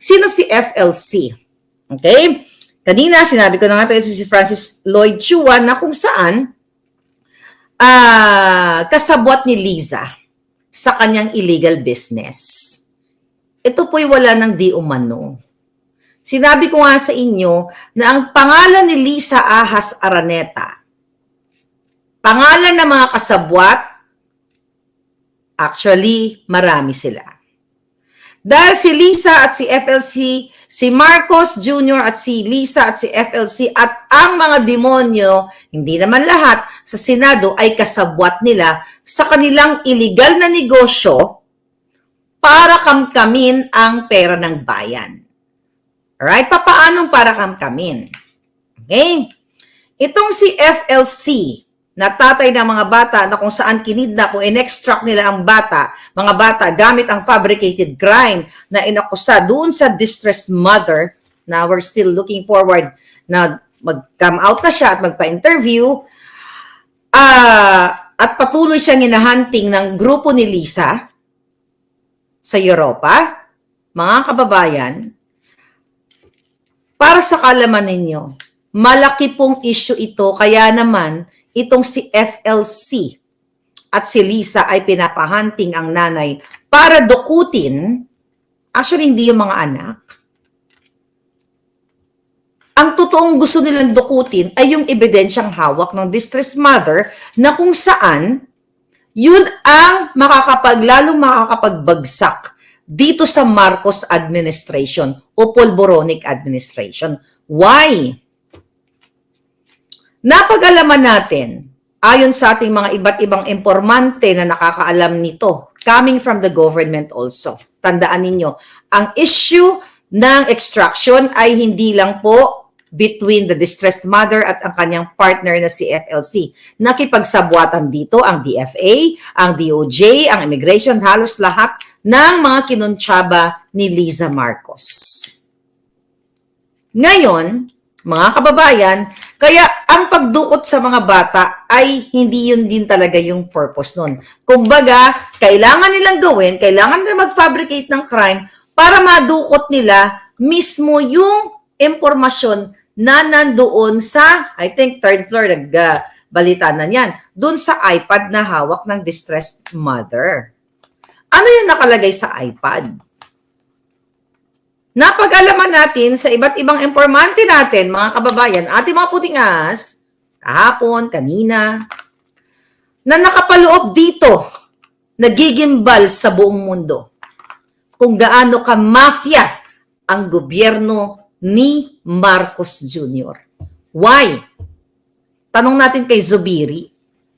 Sino si FLC? Okay? Kanina, sinabi ko na nga ito si Francis Lloyd Chua na kung saan ah kasabwat ni Liza sa kanyang illegal business. Ito po'y wala ng di umano. Sinabi ko nga sa inyo na ang pangalan ni Lisa Ahas Araneta, pangalan ng mga kasabwat, actually, marami sila. Dahil si Lisa at si FLC, si Marcos Jr. at si Lisa at si FLC at ang mga demonyo, hindi naman lahat, sa Senado ay kasabwat nila sa kanilang illegal na negosyo para kamkamin ang pera ng bayan. Alright? Papaanong para kamkamin? Okay? Itong si FLC, na tatay ng mga bata na kung saan kinidnap o in-extract nila ang bata, mga bata gamit ang fabricated crime na inakusa doon sa distressed mother. Na we're still looking forward na mag-come out na siya at magpa-interview. Ah at patuloy siyang hinahunting ng grupo ni Lisa sa Europa, mga kababayan, para sa kalaman ninyo, malaki pong issue ito, kaya naman itong si FLC at si Lisa ay pinapahunting ang nanay para dukutin, actually hindi yung mga anak, ang totoong gusto nilang dukutin ay yung ebidensyang hawak ng distressed mother na kung saan yun ang makakapag, lalong makakapagbagsak dito sa Marcos administration o Polboronic administration. Why? Napag-alaman natin, ayon sa ating mga iba't ibang informante na nakakaalam nito, coming from the government also. Tandaan ninyo, ang issue ng extraction ay hindi lang po between the distressed mother at ang kanyang partner na si FLC. Nakipagsabwatan dito ang DFA, ang DOJ, ang immigration, halos lahat ng mga kinuntsaba ni Liza Marcos. Ngayon, mga kababayan, kaya ang pagdukot sa mga bata ay hindi yun din talaga yung purpose nun. Kumbaga, kailangan nilang gawin, kailangan nila mag-fabricate ng crime para madukot nila mismo yung impormasyon na nandoon sa, I think, third floor, nagbalita na yan, doon sa iPad na hawak ng distressed mother. Ano yung nakalagay sa iPad? Napag-alaman natin sa iba't ibang informante natin, mga kababayan, ating mga puting ahas, kahapon, kanina, na nakapaloob dito, nagigimbal sa buong mundo. Kung gaano ka mafia ang gobyerno ni Marcos Jr. Why? Tanong natin kay Zubiri.